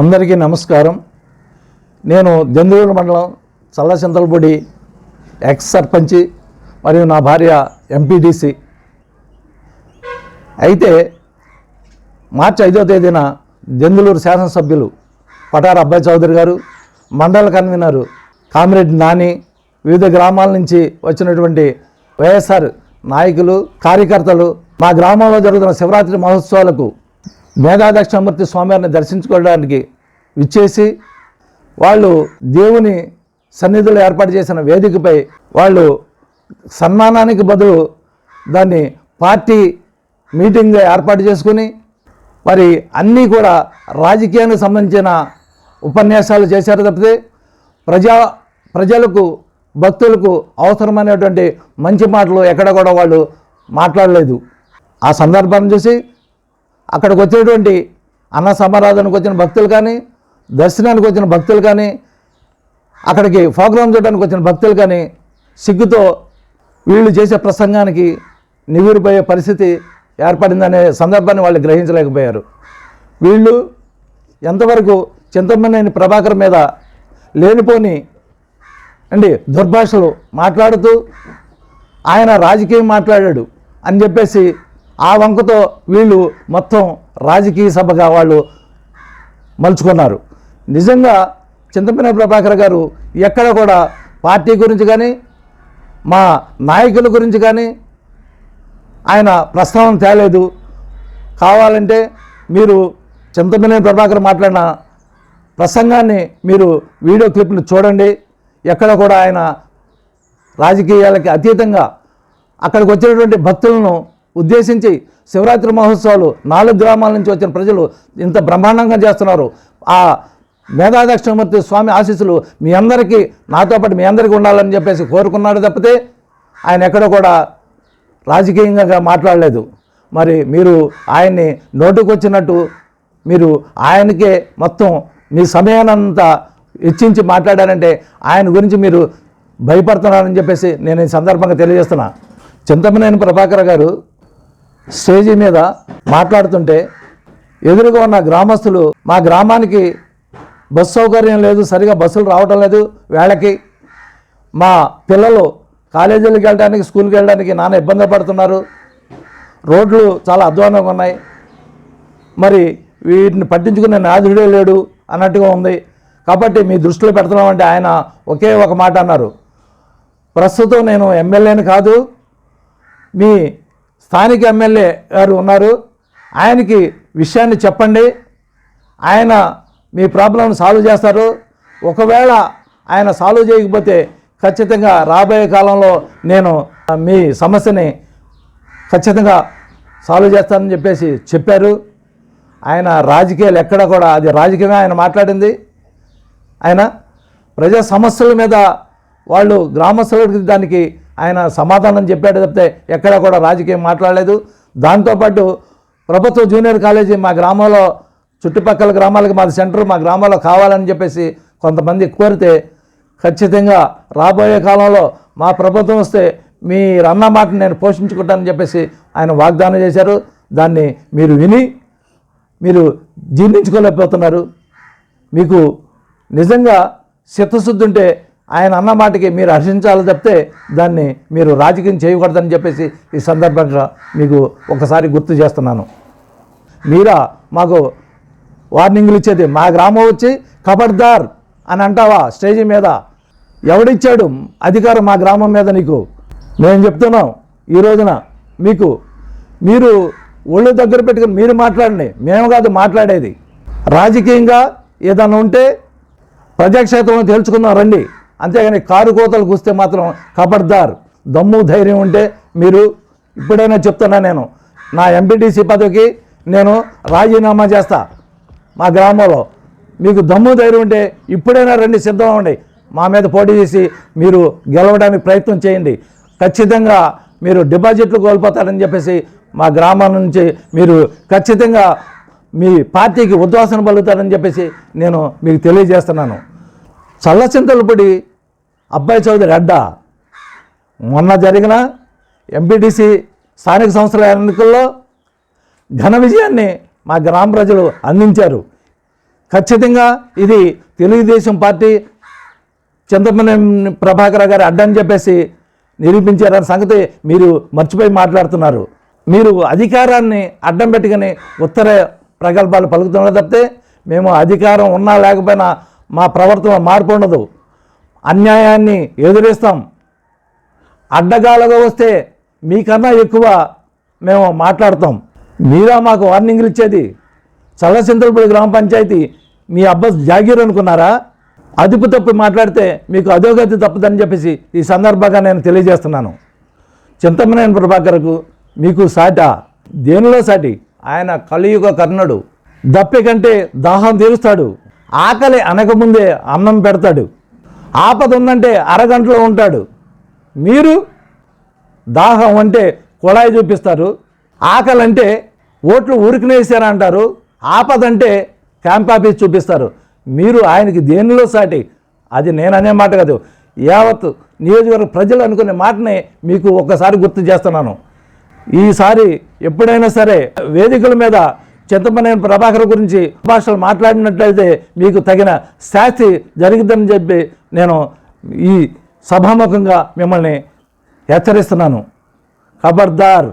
అందరికీ నమస్కారం. నేను జందువుల మండలం చల్లచింతలపూడి ఎక్స్ సర్పంచి మరియు నా భార్య ఎంపీడీసీ. అయితే మార్చి ఐదో తేదీన జందులూరు శాసనసభ్యులు పటార అబ్బాయి చౌదరి గారు మండల కన్వీనరు కామిరెడ్డి నాని వివిధ గ్రామాల నుంచి వచ్చినటువంటి వైఎస్ఆర్ నాయకులు కార్యకర్తలు మా గ్రామంలో జరుగుతున్న శివరాత్రి మహోత్సవాలకు మేధాదక్షిణమూర్తి స్వామివారిని దర్శించుకోవడానికి విచ్చేసి వాళ్ళు దేవుని సన్నిధిలో ఏర్పాటు చేసిన వేదికపై వాళ్ళు సన్మానానికి బదులు దాన్ని పార్టీ మీటింగ్గా ఏర్పాటు చేసుకుని మరి అన్నీ కూడా రాజకీయానికి సంబంధించిన ఉపన్యాసాలు చేశారు తప్పితే ప్రజా ప్రజలకు భక్తులకు అవసరమైనటువంటి మంచి మాటలు ఎక్కడ కూడా వాళ్ళు మాట్లాడలేదు. ఆ సందర్భాన్ని చూసి అక్కడికి వచ్చేటువంటి అన్న సమారాధనకు వచ్చిన భక్తులు కానీ దర్శనానికి వచ్చిన భక్తులు కానీ అక్కడికి ప్రోగ్రాం చూడడానికి వచ్చిన భక్తులు కానీ సిగ్గుతో వీళ్ళు చేసే ప్రసంగానికి నివిరిపోయే పరిస్థితి ఏర్పడిందనే సందర్భాన్ని వాళ్ళు గ్రహించలేకపోయారు. వీళ్ళు ఎంతవరకు చింతమనేని ప్రభాకర్ మీద లేనిపోని అండి దుర్భాషలు మాట్లాడుతూ ఆయన రాజకీయం మాట్లాడాడు అని చెప్పేసి ఆ వంకతో వీళ్ళు మొత్తం రాజకీయ సభగా వాళ్ళు మలుచుకున్నారు. నిజంగా చింతపనే ప్రభాకర్ గారు ఎక్కడ కూడా పార్టీ గురించి కానీ మా నాయకుల గురించి కానీ ఆయన ప్రస్తావన తేలేదు. కావాలంటే మీరు చింతమనే ప్రభాకర్ మాట్లాడిన ప్రసంగాన్ని మీరు వీడియో క్లిప్ను చూడండి. ఎక్కడ కూడా ఆయన రాజకీయాలకి అతీతంగా అక్కడికి వచ్చినటువంటి భక్తులను ఉద్దేశించి శివరాత్రి మహోత్సవాలు నాలుగు గ్రామాల నుంచి వచ్చిన ప్రజలు ఇంత బ్రహ్మాండంగా చేస్తున్నారు. ఆ మేధాదక్షిణమూర్తి స్వామి ఆశీస్సులు మీ అందరికీ నాతో పాటు మీ అందరికీ ఉండాలని చెప్పేసి కోరుకున్నాడు తప్పితే ఆయన ఎక్కడ కూడా రాజకీయంగా మాట్లాడలేదు. మరి మీరు ఆయన్ని నోటుకొచ్చినట్టు మీరు ఆయనకే మొత్తం మీ సమయానంతా ఇచ్చించి మాట్లాడారంటే ఆయన గురించి మీరు భయపడుతున్నారని చెప్పేసి నేను ఈ సందర్భంగా తెలియజేస్తున్నా. చింతమనేని ప్రభాకర్ గారు స్టేజీ మీద మాట్లాడుతుంటే ఎదురుగా ఉన్న గ్రామస్తులు మా గ్రామానికి బస్సు సౌకర్యం లేదు సరిగా బస్సులు రావటం లేదు వేళకి మా పిల్లలు కాలేజీలకు వెళ్ళడానికి స్కూల్కి వెళ్ళడానికి నాన్న ఇబ్బంది పడుతున్నారు. రోడ్లు చాలా అధ్వానంగా ఉన్నాయి. మరి వీటిని పట్టించుకునే నాదుడే లేడు అన్నట్టుగా ఉంది. కాబట్టి మీ దృష్టిలో పెడుతున్నామంటే ఆయన ఒకే ఒక మాట అన్నారు. ప్రస్తుతం నేను ఎమ్మెల్యేని కాదు. మీ స్థానిక ఎమ్మెల్యే గారు ఉన్నారు. ఆయనకి విషయాన్ని చెప్పండి. ఆయన మీ ప్రాబ్లంను సాల్వ్ చేస్తారు. ఒకవేళ ఆయన సాల్వ్ చేయకపోతే ఖచ్చితంగా రాబోయే కాలంలో నేను మీ సమస్యని ఖచ్చితంగా సాల్వ్ చేస్తానని చెప్పేసి చెప్పారు. ఆయన రాజకీయాలు ఎక్కడ కూడా అది రాజకీయమే ఆయన మాట్లాడింది. ఆయన ప్రజా సమస్యల మీద వాళ్ళు గ్రామస్తులకి దానికి ఆయన సమాధానం చెప్పాడు తప్పితే ఎక్కడా కూడా రాజకీయం మాట్లాడలేదు. దాంతోపాటు ప్రభుత్వ జూనియర్ కాలేజీ మా గ్రామంలో చుట్టుపక్కల గ్రామాలకి మాది సెంటర్ మా గ్రామంలో కావాలని చెప్పేసి కొంతమంది కోరితే ఖచ్చితంగా రాబోయే కాలంలో మా ప్రభుత్వం వస్తే మీ అన్న మాట నేను పోషించుకుంటానని చెప్పేసి ఆయన వాగ్దానం చేశారు. దాన్ని మీరు విని మీరు జీర్ణించుకోలేకపోతున్నారు. మీకు నిజంగా చిత్తశుద్ధి ఉంటే ఆయన అన్న మాటకి మీరు హర్షించాలి చెప్తే దాన్ని మీరు రాజకీయం చేయకూడదని చెప్పేసి ఈ సందర్భంగా మీకు ఒకసారి గుర్తు చేస్తున్నాను. మీరా మాకు వార్నింగ్లు ఇచ్చేది మా గ్రామం వచ్చి కబడ్దార్ అని అంటావా స్టేజ్ మీద? ఎవడిచ్చాడు అధికారం మా గ్రామం మీద నీకు? నేను చెప్తున్నాం ఈ రోజున మీకు మీరు ఒళ్ళు దగ్గర పెట్టుకుని మీరు మాట్లాడండి. మేము కాదు మాట్లాడేది. రాజకీయంగా ఏదైనా ఉంటే ప్రజాక్షేత్రంలో తెలుసుకుందాం రండి. అంతేగాని కారు కోతలు కూస్తే మాత్రం కబడ్దార్. దమ్ము ధైర్యం ఉంటే మీరు ఇప్పుడైనా చెప్తున్నా నేను. నా ఎంపీటీసీ పదవికి నేను రాజీనామా చేస్తా. మా గ్రామంలో మీకు దమ్ము ధైర్యం ఉంటే ఇప్పుడైనా రండి సిద్ధం అవ్వండి మా మీద పోటీ చేసి మీరు గెలవడానికి ప్రయత్నం చేయండి. ఖచ్చితంగా మీరు డిపాజిట్లు కోల్పోతారని చెప్పేసి మా గ్రామం నుంచి మీరు ఖచ్చితంగా మీ పార్టీకి ఉద్వాసన పలుకుతారని చెప్పేసి నేను మీకు తెలియజేస్తున్నాను. చల్లచింతలపూడి అబ్బాయి చౌదరి అడ్డా. మొన్న జరిగిన ఎంపీటీసీ స్థానిక సంస్థల ఎన్నికల్లో ఘన విజయాన్ని మా గ్రామ ప్రజలు అందించారు. ఖచ్చితంగా ఇది తెలుగుదేశం పార్టీ చింతమనేని ప్రభాకర్ గారి అడ్డని చెప్పేసి నిరూపించారన్న సంగతి మీరు మర్చిపోయి మాట్లాడుతున్నారు. మీరు అధికారాన్ని అడ్డం పెట్టుకుని ఉత్తర ప్రగల్భాలు పలుకుతున్నారు తప్పితే మేము అధికారం ఉన్నా లేకపోయినా మా ప్రవర్తన మార్పు ఉండదు. అన్యాయాన్ని ఎదురిస్తాం. అడ్డగాలుగా వస్తే మీకన్నా ఎక్కువ మేము మాట్లాడతాం. మీరా మాకు వార్నింగ్లు ఇచ్చేది? చల్లసింతలపూడి గ్రామ పంచాయతీ మీ అబ్బా జాగీర్ అనుకున్నారా? అదుపు తప్పు మాట్లాడితే మీకు అధోగతి తప్పదని చెప్పేసి ఈ సందర్భంగా నేను తెలియజేస్తున్నాను. చింతమనేని ప్రభాకర్కు మీకు సాట. దేనిలో సాటి? ఆయన కలియుగ కర్ణుడు. దప్పి కంటే దాహం తీరుస్తాడు. ఆకలి అనకముందే అన్నం పెడతాడు. ఆపద ఉందంటే అరగంటలో ఉంటాడు. మీరు దాహం అంటే కుళాయి చూపిస్తారు. ఆకలి అంటే ఓట్లు అంటారు. ఆపద ఆపదంటే క్యాంప్ ఆఫీస్ చూపిస్తారు. మీరు ఆయనకి దేనిలో సాటి? అది నేను అనే మాట కాదు. యావత్ నియోజకవర్గ ప్రజలు అనుకునే మాటనే మీకు ఒక్కసారి గుర్తు చేస్తున్నాను. ఈసారి ఎప్పుడైనా సరే వేదికల మీద చింతమనేని ప్రభాకర్ గురించి భాషలు మాట్లాడినట్లయితే మీకు తగిన శాస్తి జరుగుతుందని చెప్పి నేను ఈ సభాముఖంగా మిమ్మల్ని హెచ్చరిస్తున్నాను. ఖబర్దార్.